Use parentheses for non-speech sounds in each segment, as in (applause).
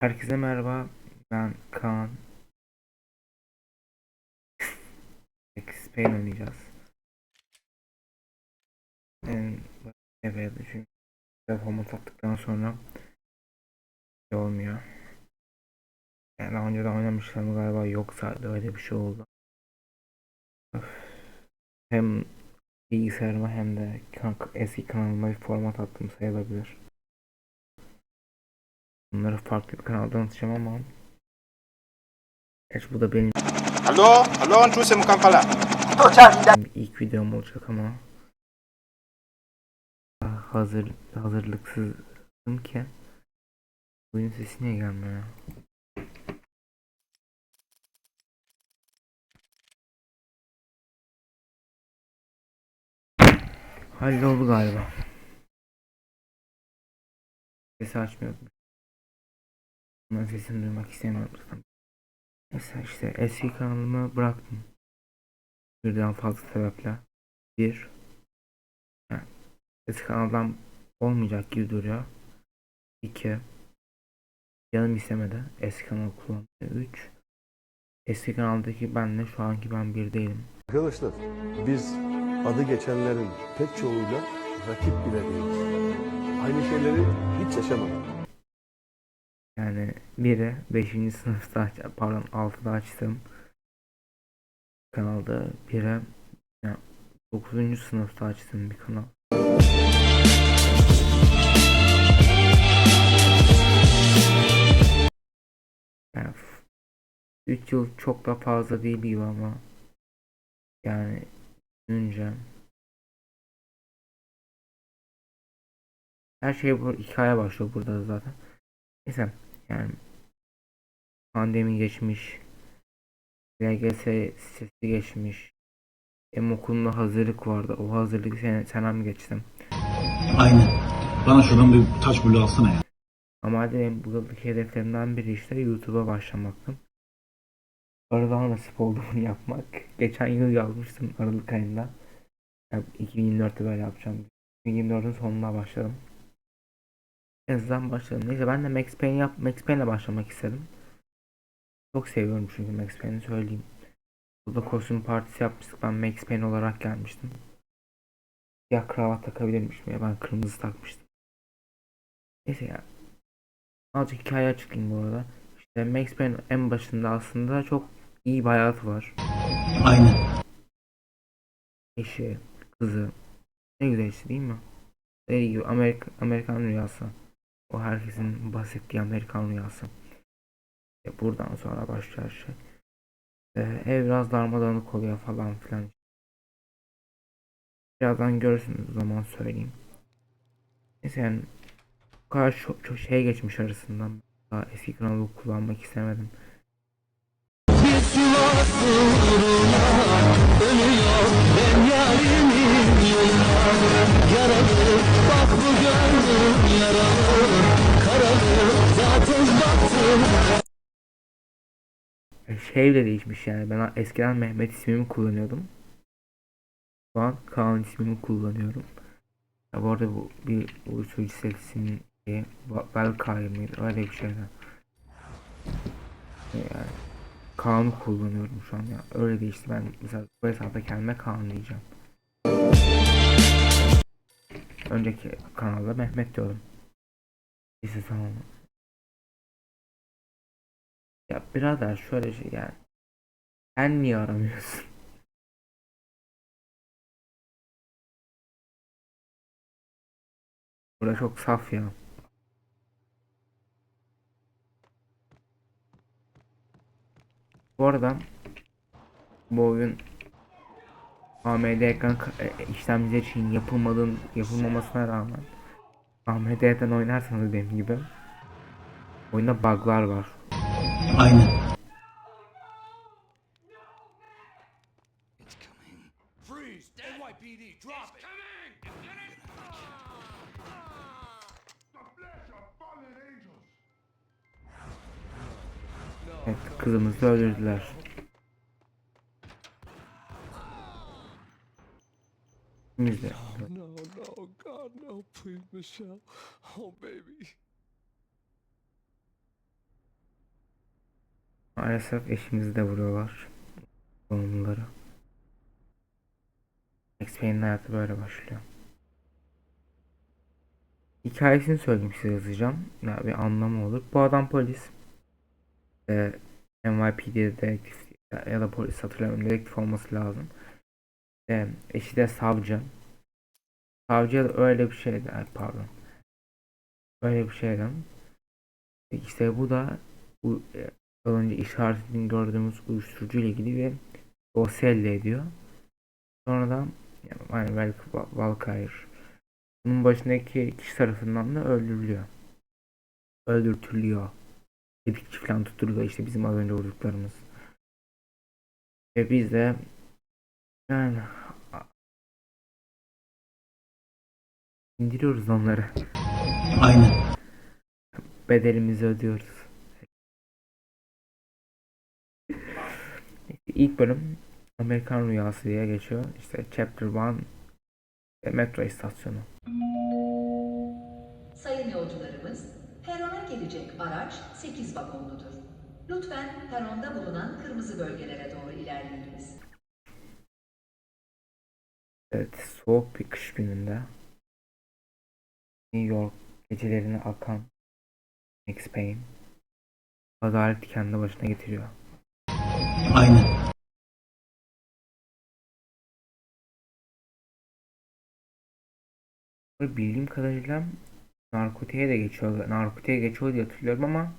Herkese merhaba. Ben Kaan. X-Pain oynayacağız. En evet çünkü telefonu sattıktan sonra şey olmuyor. Yani daha önce de oynamışlarım galiba yoksa öyle bir şey oldu. Öf. Hem bilgisayarıma hem de eski kanalıma bir format attım sayılabilir. Bunları farklı bir kanaldan atacağım ama Gerçi bu da benim Allo? Allo, Ntuse Mukampala. ilk videom olacak ama hazır hazırlıksızım ki oyun sesi niye gelmiyor? Halloldu galiba. Sesi açmıyordum. Bunun sesini duymak istemiyorum. Mesela işte eski kanalımı bıraktım. Birden fazla sebeple. Bir, yani eski kanaldan olmayacak gibi duruyor. İki, canım istemedi eski kanalı kullanmayı. Üç, eski kanaldaki benle şu anki ben bir değilim. Arkadaşlar biz adı geçenlerin pek çoğuyla rakip bile değiliz. Aynı şeyleri hiç yaşamadık. Yani biri 5. sınıfta aç- pardon 6'da açtım kanalda biri yani 9. sınıfta açtım bir kanal. Yani 3 yıl çok da fazla değil gibi ama yani düşününce her şey bu hikaye başlıyor burada zaten. Neyse yani pandemi geçmiş. LGS sesi geçmiş. Hem okulunda hazırlık vardı. O hazırlık sen, senem geçtim. Aynen. Bana şuradan bir taş bulu alsana ya. Ama benim bu yıldaki hedeflerimden biri işte YouTube'a başlamaktı. Aralığa nasip oldu bunu yapmak. Geçen yıl yazmıştım Aralık ayında. Yani 2024'te böyle yapacağım. 2024'ün sonuna başladım. Yazıdan başladım. Neyse ben de Max Payne yap Max Payne'le başlamak istedim. Çok seviyorum çünkü Max Payne'i söyleyeyim. Burada kostüm partisi yapmıştık. Ben Max Payne olarak gelmiştim. Ya kravat takabilirmişim ya ben kırmızı takmıştım. Neyse ya. Azıcık hikaye açıklayayım bu arada. İşte Max Payne en başında aslında çok iyi bir hayatı var. Aynen. Eşi, kızı. Ne güzel işte değil mi? Dediği gibi Amerika, Amerikan rüyası. O herkesin bahsettiği Amerikan rüyası. İşte buradan sonra başlıyor şey. Ee, ev biraz darmadağınık oluyor falan filan. Birazdan görürsünüz o zaman söyleyeyim. Neyse yani bu kadar çok, çok şey geçmiş arasından. Daha eski kanalı kullanmak istemedim. E, Şey bile değişmiş yani. Ben eskiden Mehmet ismimi kullanıyordum. Şu an Kaan ismimi kullanıyorum. Ya bu arada bu bir uyuşturucu serisinin Ba- Belkay mıydı? Öyle bir şeydi. Yani Kaan'ı kullanıyorum şu an ya. Öyle değişti. Ben mesela bu hesapta kendime Kaan diyeceğim. Önceki kanalda Mehmet diyordum. Neyse tamam. Ya birader şöyle şey yani. Sen niye aramıyorsun? (laughs) Burada çok saf ya. Bu arada bu oyun AMD ekran ka- e, işlemci için yapılmadığın yapılmamasına rağmen AMD'den oynarsanız benim gibi oyunda bug'lar var. Aynen. Evet, kızımızı öldürdüler. De. No, no, God, no, please, Michelle. Oh, baby. Maalesef eşimizi de vuruyorlar. Sorumluları. Max Payne'in hayatı böyle başlıyor. Hikayesini söyleyeyim size yazacağım. Ya bir anlamı olur. Bu adam polis. Ee, NYPD'de dedektif ya da polis hatırlamıyorum. Dedektif olması lazım. Ee, eşi de savcı. Savcı da öyle bir şeydi. Ay, pardon. Öyle bir şeydi. İşte bu da bu e, az önce işaretini gördüğümüz uyuşturucu ile ilgili bir dosya elde ediyor. Sonradan yani, belki Val- Valkyrie bunun başındaki kişi tarafından da öldürülüyor. Öldürtülüyor. Tetikçi falan tutuluyor işte bizim az önce vurduklarımız. Ve biz de yani indiriyoruz onları. Aynen. Bedelimizi ödüyoruz. İlk bölüm Amerikan Rüyası diye geçiyor. İşte Chapter 1 e, metro istasyonu. Sayın yolcularımız, perona gelecek araç 8 vagonludur. Lütfen peronda bulunan kırmızı bölgelere doğru ilerleyiniz. Evet, soğuk bir kış gününde New York gecelerine akan Max Payne adaleti kendi başına getiriyor. Aynen. Bildiğim kadarıyla narkotiğe de geçiyor. Narkotiğe geçiyor diye hatırlıyorum ama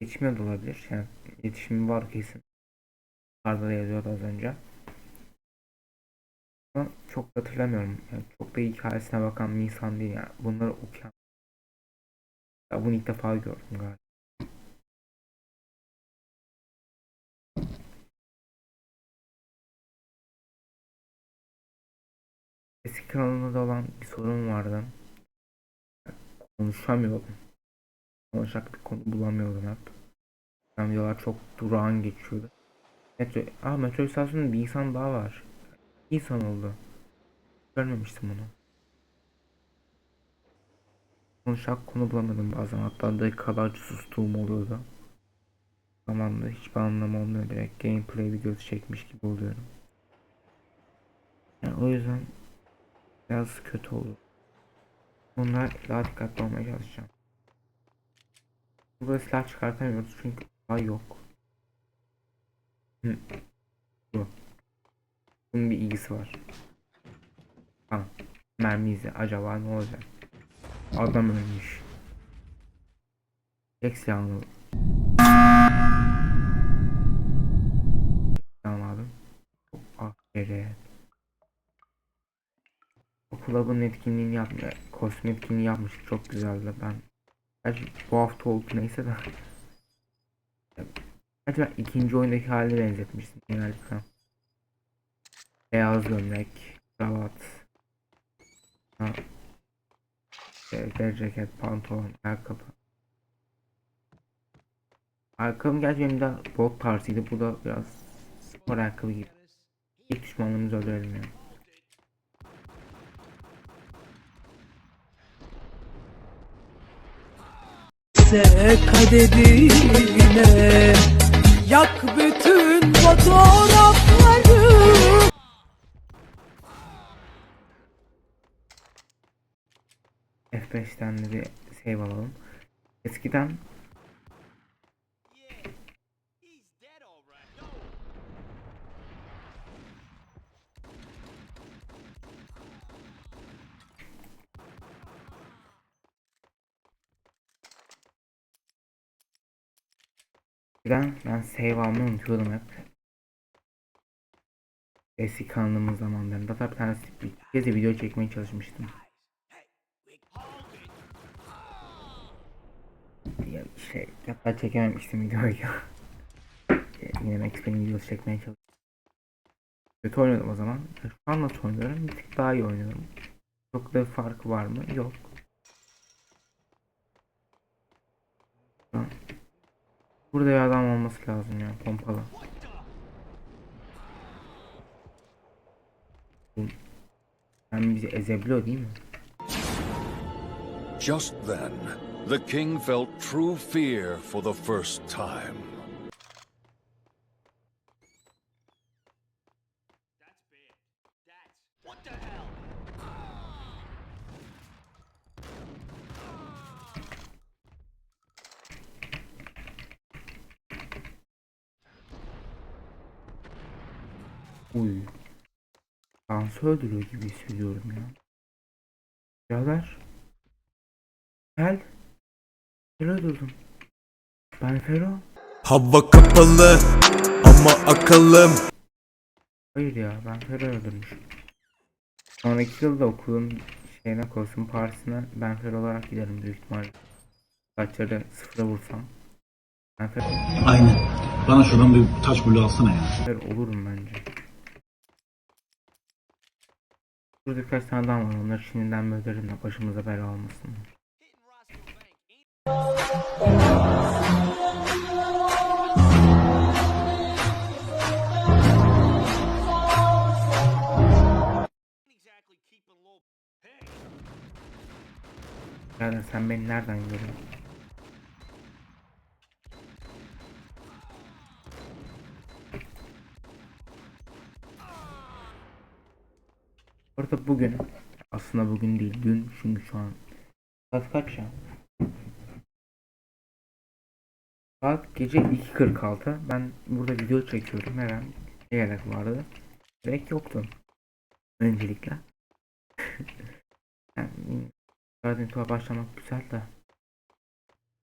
geçmiyor da olabilir. Yani iletişimi var kesin. Arda da yazıyordu az önce. Ama çok da hatırlamıyorum. Yani çok da hikayesine bakan bir insan değil yani. Bunları okuyan. Ya bunu ilk defa gördüm galiba. Eski kanalında olan bir sorun vardı. Konuşamıyordum. Konuşacak bir konu bulamıyordum hep. Yani videolar çok durağan geçiyordu. Metro, aa metro istasyonunda bir insan daha var. Bir insan oldu. Görmemiştim onu. Konuşacak konu bulamadım bazen. Hatta dakikalarca sustuğum oluyordu. Zamanında hiçbir anlamı olmuyor. Direkt gameplay videosu çekmiş gibi oluyorum. Yani o yüzden biraz kötü oldu. Bunlar daha dikkatli olmaya çalışacağım. Burada silah çıkartamıyoruz çünkü silah yok. Bu. Bunun bir ilgisi var. Tamam. Mermi. Acaba ne olacak? Adam ölmüş. Tek silahını Tamam abi. Aferin. O club'ın etkinliğini yapmış, kostüm etkinliği yapmıştık çok güzeldi ben. Gerçi bu hafta oldu neyse de. Ben ikinci oyundaki haline benzetmiştim genellikle. Beyaz gömlek, kravat, ha, deri ceket, pantolon, ayakkabı. Ayakkabım gerçi benim de bot tarzıydı. Bu da biraz spor ayakkabı gibi. İlk düşmanlarımızı öldürelim ya. İse kaderine Yak bütün fotoğrafları F5'ten de bir save alalım. Eskiden Eskiden ben save almayı unutuyordum hep. Eski kanalımız zamanlarında. Hatta bir tane bir kez de video çekmeye çalışmıştım. Ya şey hatta çekememiştim videoyu. (laughs) Yine Max Payne videosu çekmeye çalıştım. Kötü oynadım o zaman. Şu an nasıl oynuyorum? Bir tık daha iyi oynuyorum. Çok da bir farkı var mı? Yok. Şu an- Burada bir adam olması lazım ya pompalı. Yani bizi ezebiliyor değil mi? Just then, the king felt true fear for the first time. Dansı öldürüyor gibi hissediyorum ya. Birader. Gel. Gel öldürdüm. Ben Fero. Hava kapalı ama akıllım Hayır ya ben Fero öldürmüşüm. Sonraki yılda okulun şeyine kostüm partisine ben Fero olarak giderim büyük ihtimalle. Saçları sıfıra vursam. Ben Fero, Aynen. Bana şuradan bir taş bulu alsana ya. Fero olurum bence. Burada birkaç tane daha var onları şimdiden bölerim de başımıza bela olmasın. Yani sen beni nereden görüyorsun? Orada bugün. Aslında bugün değil dün. Çünkü şu an saat kaç ya? Saat gece 2.46 ben burada video çekiyorum. Her an ne gerek vardı? Gerek yoktu. Öncelikle. (laughs) Yani, Zaten tuğa başlamak güzel de.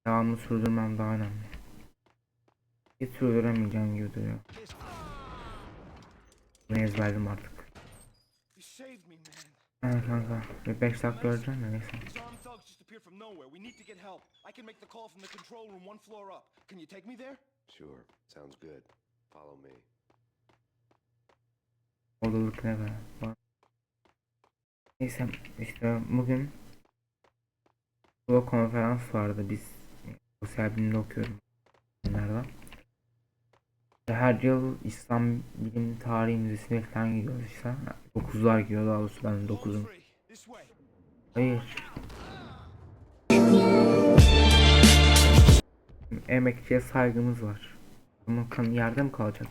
Devamlı sürdürmem daha önemli. Hiç sürdüremeyeceğim gibi duruyor. Bunu ezberledim artık Evet kanka bir 5 dakika öleceğim de neyse These armed thugs just appeared from nowhere. We need to get help. I can make the call from the control room one floor up. Can you take me there? Sure, sounds good. Follow me. Odalık ne be? Neyse işte bugün bu konferans vardı biz sosyal bilimde okuyorum bunlardan. Her yıl İslam Bilim Tarihi Müzesi'ne falan gidiyoruz işte. 9'lar gidiyor daha doğrusu ben 9'um. Free. This way. Hayır. Emekçiye saygımız var. Ama kan yerde mi kalacak?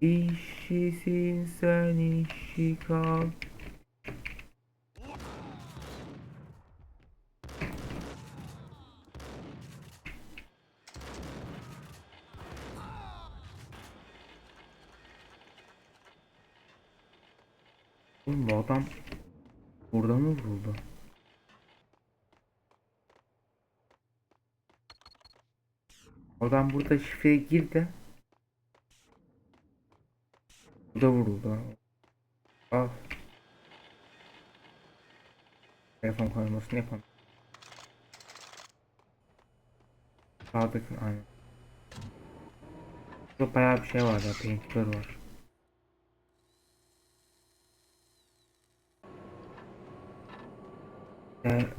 İşisin sen işi kal. Oğlum bu adam burada mı vuruldu? Adam burada şifreye girdi. Burada vuruldu. Al. Telefon koymasını yapalım. Sağdaki aynen. Burada bayağı bir şey var ya. Painkiller var. Ee,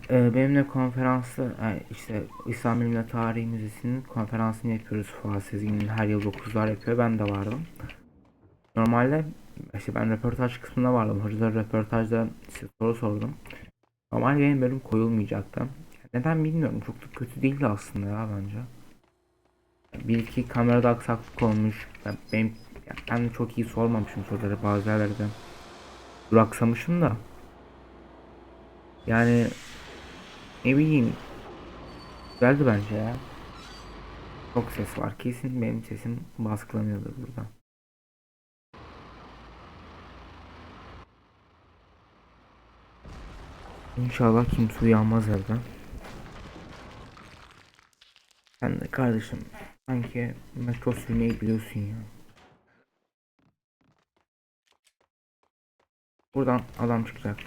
e, benimle konferansı e, işte İslam Bilimleri Tarihi Müzesi'nin konferansını yapıyoruz Fuat Sezgin'in her yıl 9'lar yapıyor ben de vardım. Normalde işte ben röportaj kısmında vardım. Hocalara röportajda işte soru sordum. Normalde benim bölüm koyulmayacaktı. Neden bilmiyorum. Çok da kötü değildi aslında ya bence. Bir iki kamerada aksaklık olmuş. Ben, benim, ben çok iyi sormamışım soruları bazı yerlerde. Duraksamışım da. Yani ne bileyim güzeldi bence ya. Çok ses var. Kesin benim sesim baskılanıyordur burada. İnşallah kimse uyanmaz evden. Sen de kardeşim sanki metro sürmeyi biliyorsun ya. Buradan adam çıkacak.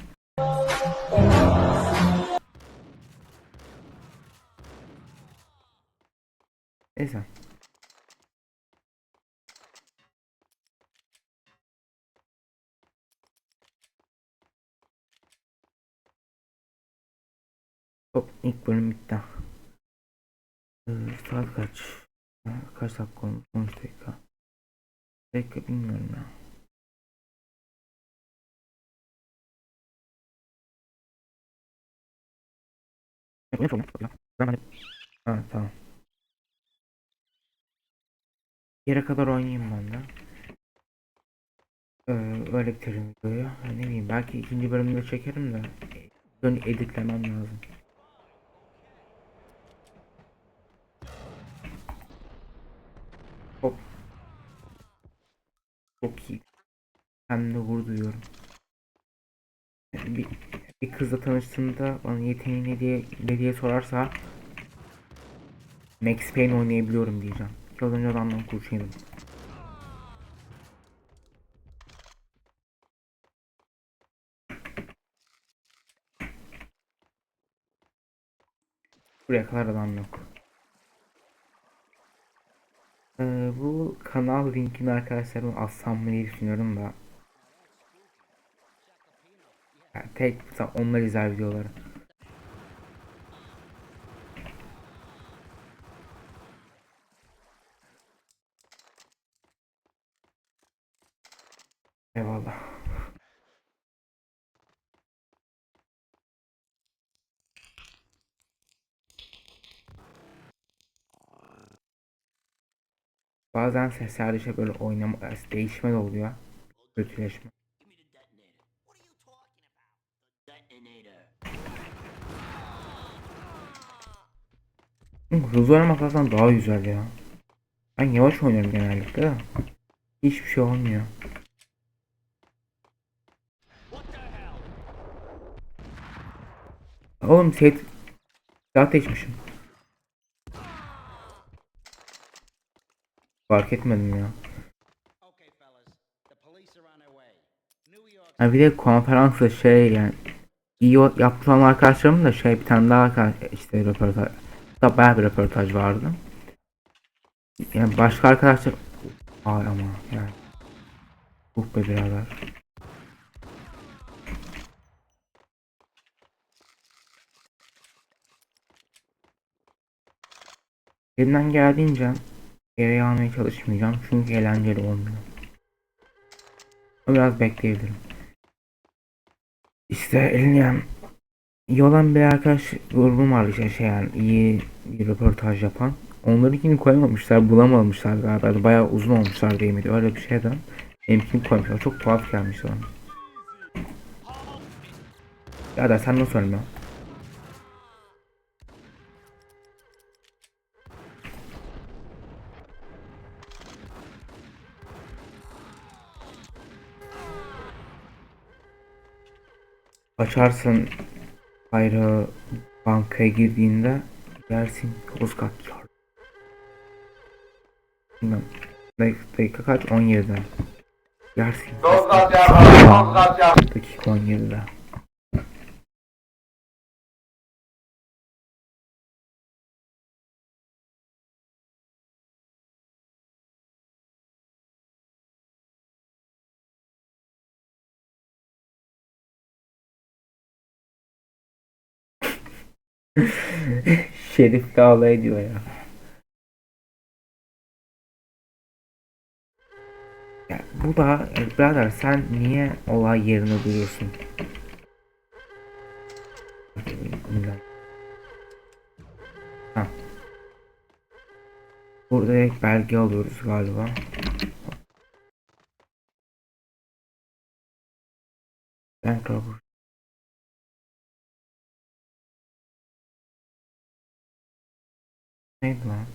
Neyse. Hop ilk bölüm bitti. Saat kaç? Kaç dakika olmuş? 13 dakika. Dakika bilmiyorum ya. Ne sorun? Ben hani... Ha tamam. Yere kadar oynayayım ben de. Ee, öyle bitirelim videoyu. Ne bileyim belki ikinci bölümde çekerim de. Ön editlemem lazım. Hop. Çok iyi. Kendimde gurur duyuyorum. Yani bir, bir kızla tanıştığımda bana yeteneğin ne diye, ne diye sorarsa Max Payne oynayabiliyorum diyeceğim. İki yıl önce adamdan kurşun. Buraya kadar adam yok. Ee, bu kanal linkini arkadaşlarıma atsam mı diye düşünüyorum da. Yani tek onlar izler videoları. Eyvallah. Bazen seslerde şey böyle oynama, değişme de oluyor. Kötüleşme. Hı, Hızlı oynamak aslında daha güzel ya. Ben yavaş oynuyorum genellikle de. Hiçbir şey olmuyor. Oğlum set silah seçmişim. Fark etmedim ya. Ha bir de konferansta şey yani iyi o- yapılan arkadaşlarım da şey bir tane daha işte röportaj da bayağı bir röportaj vardı. Yani başka arkadaşlar ay ama yani uh be birader. Elimden geldiğince geri almaya çalışmayacağım çünkü eğlenceli olmuyor. Biraz bekleyebilirim. İşte elini iyi olan bir arkadaş grubum var işte şey yani iyi bir röportaj yapan. Onlarınkini koymamışlar, bulamamışlar galiba. Bayağı uzun olmuşlar değil miydi? Öyle bir şeyden. Benimkini koymuşlar. Çok tuhaf gelmiş bana. Ya da sen nasıl ölme? Açarsın bayrağı bankaya girdiğinde dersin Yozgat çağır. Bilmem. Dak- dakika kaç? 17'de. Yersin. Dakika 17'de. (laughs) Şerif alay ediyor ya. Ya bu da birader sen niye olay yerine duruyorsun? Ha. Burada belge alıyoruz galiba. Ben kabul. Neydi lan?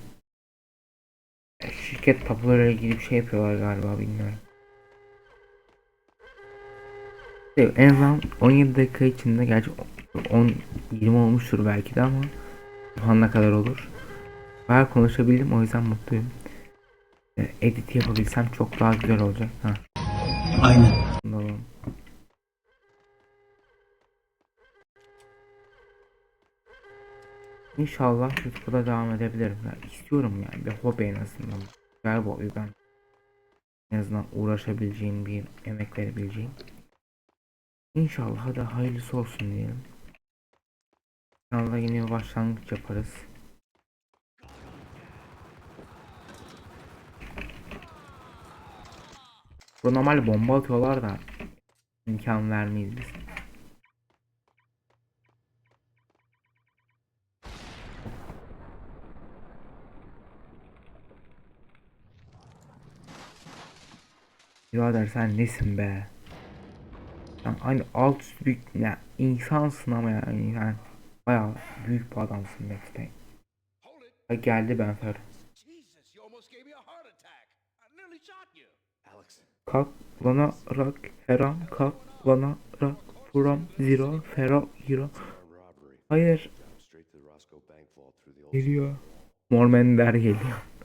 Şirket tapularıyla ilgili bir şey yapıyorlar galiba bilmiyorum. İşte En azından 17 dakika içinde gerçi 10 20 olmuştur belki de ama ne kadar olur. Bayağı konuşabildim o yüzden mutluyum. E, Edit yapabilsem çok daha güzel olacak. Ha, Aynen. bunda İnşallah YouTube'da devam edebilirim. Ya istiyorum yani bir hobi en azından. Bir hobi ben. En azından uğraşabileceğim bir emek verebileceğim. İnşallah hadi hayırlısı olsun diyelim. Kanalda yeni bir başlangıç yaparız. Bu normal bomba atıyorlar da imkan vermeyiz biz. Birader sen nesin be? Sen aynı alt üst bir ya insansın ama yani, yani bayağı büyük bir adamsın Max Payne. Ha, geldi ben. Alex, katlanarak her an katlanarak from zero fero hero hayır. Geliyor. Mormender geliyor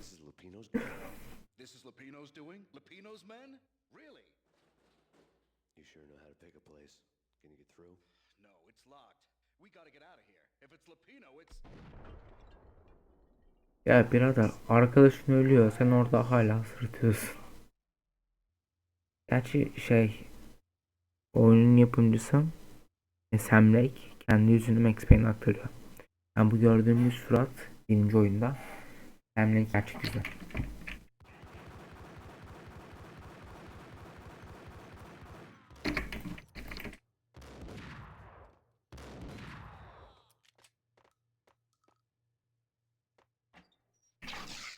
ya birader arkadaşın ölüyor sen orada hala sırtıyorsun gerçi şey oyunun yapımcısı e, Sam Lake kendi yüzünü Max Payne'e aktarıyor. Yani bu gördüğümüz surat birinci oyunda. Sam Lake gerçek yüzü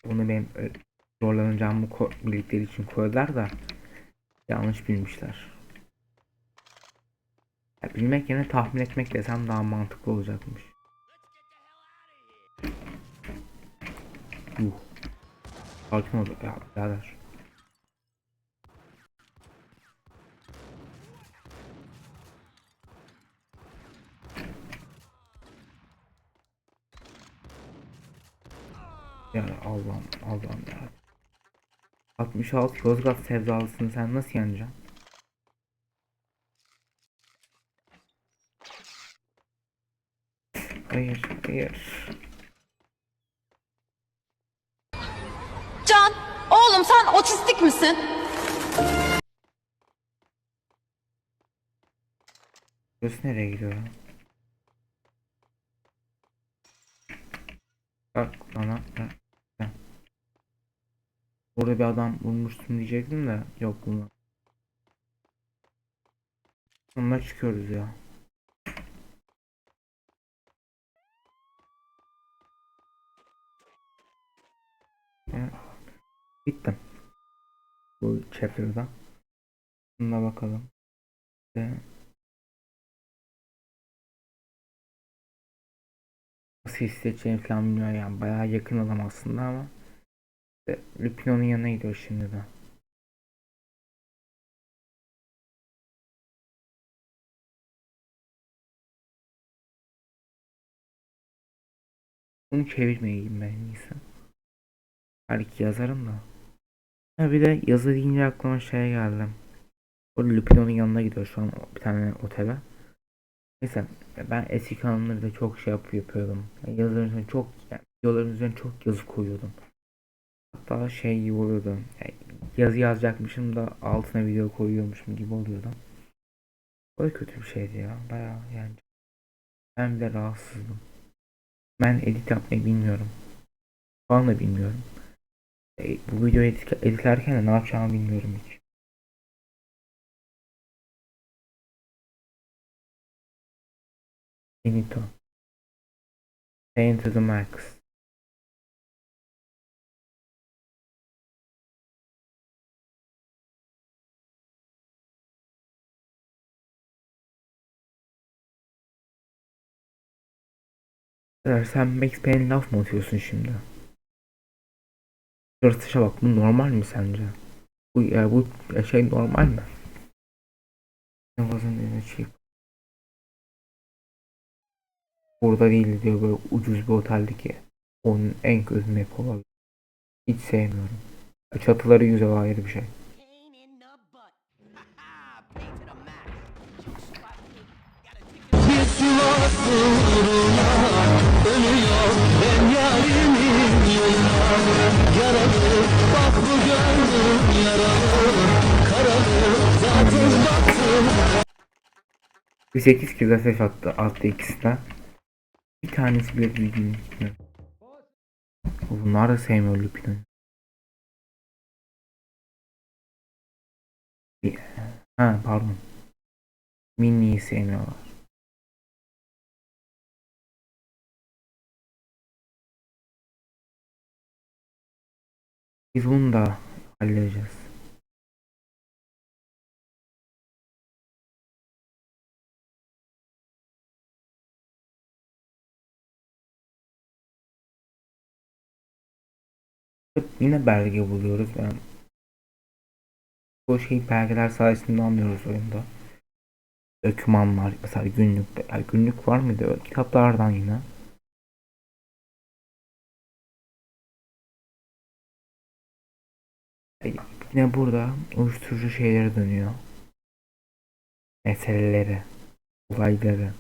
Bunu benim e, zorlanacağımı bildikleri için koydular da yanlış bilmişler. Ya bilmek yerine tahmin etmek desem daha mantıklı olacakmış. Yuh. Sakin ol ya birader. Ya Allah'ım Allah'ım ya. 66 Yozgat sevdalısını sen nasıl yeneceksin? Hayır, hayır. Can, oğlum sen otistik misin? Burası nereye gidiyor? Bak bana bak. Burada bir adam bulmuştum diyecektim de yok bulmadım. Sonra çıkıyoruz ya. Ya, Bittim. Bu chapter'da. Buna bakalım. Ve nasıl hissedeceğini falan bilmiyorum yani bayağı yakın adam aslında ama işte Lupino'nun yanına gidiyor şimdi de. Bunu çevirmeyeyim ben en iyisi. Belki yazarım da. Ha bir de yazı deyince aklıma şey geldi. O Lupino'nun yanına gidiyor şu an bir tane otele. Neyse ben eski kanalımda de çok şey yap yapıyordum. Yani yazıların çok yani videoların üzerine çok yazı koyuyordum. Hatta şey gibi oluyordu. Yani yazı yazacakmışım da altına video koyuyormuşum gibi oluyordu. O da kötü bir şeydi ya. Bayağı yani. Ben bile rahatsızdım. Ben edit yapmayı bilmiyorum. Şu anda bilmiyorum. E, bu videoyu edit, editlerken de ne yapacağımı bilmiyorum hiç. Finito. Pain to max. Sen Max Payne'e laf mı atıyorsun şimdi? Yırtışa bak bu normal mi sence? Bu ya bu şey normal mi? A cheap. Burada değil diyor böyle ucuz bir oteldeki onun en kötü map olabilir. Hiç sevmiyorum. Çatıları güzel o ayrı bir şey. 8 kez ateş attı attı ikisi de. Bir tanesi bile düzgün gitmiyor. Bunlar da sevmiyor Lupino'yu. Bir- Ha pardon. Minnie'yi sevmiyorlar. Biz bunu da halledeceğiz. Yine belge buluyoruz yani Bu şey belgeler sayesinde anlıyoruz oyunda. Dokümanlar mesela günlük yani günlük var mıydı öyle kitaplardan yine. Yine burada uyuşturucu şeyleri dönüyor. Meseleleri, olayları.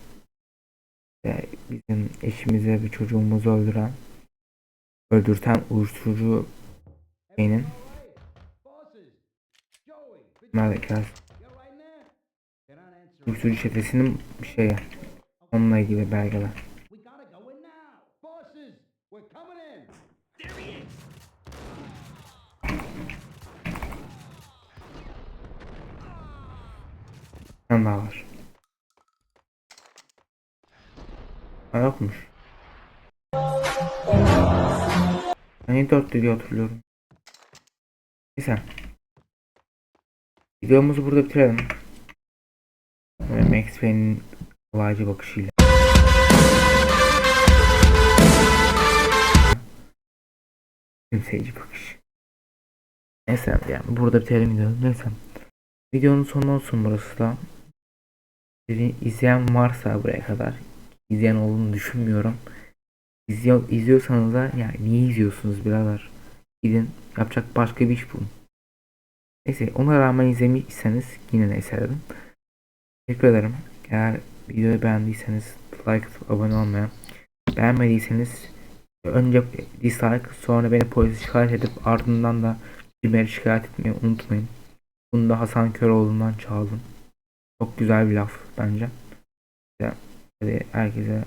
İşte bizim eşimize ve çocuğumuzu öldüren, öldürten uyuşturucu şeyinin Merkez uyuşturucu çetesinin bir şeyi. Onunla ilgili belgeler. 4 diye hatırlıyorum. Neyse. Videomuzu burada bitirelim. Max Payne'in kolaycı bakışıyla. Kimseyci bakış. Neyse yani burada bitirelim videoyu. Neyse. Videonun sonu olsun burası da. İzleyen varsa buraya kadar izleyen olduğunu düşünmüyorum. İzliyor, izliyorsanız da yani niye izliyorsunuz birader? Gidin yapacak başka bir iş bulun. Neyse ona rağmen izlemişseniz yine de eserdim. Teşekkür ederim. Eğer videoyu beğendiyseniz like abone olmaya beğenmediyseniz önce dislike sonra beni polise şikayet edip ardından da beni şikayet etmeyi unutmayın. Bunu da Hasan Köroğlu'ndan çaldım. Çok güzel bir laf bence. Hadi herkese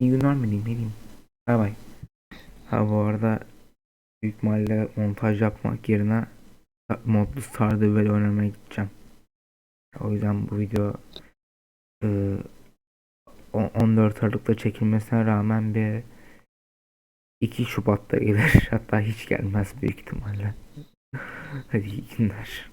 iyi günler mi diyeyim ne diyeyim. Bay bay. Ha bu arada büyük ihtimalle montaj yapmak yerine modlu Stardew Valley oynamaya gideceğim. O yüzden bu video e, o- 14 Aralık'ta çekilmesine rağmen bir 2 Şubat'ta gelir. (laughs) Hatta hiç gelmez büyük ihtimalle. (laughs) Hadi iyi günler.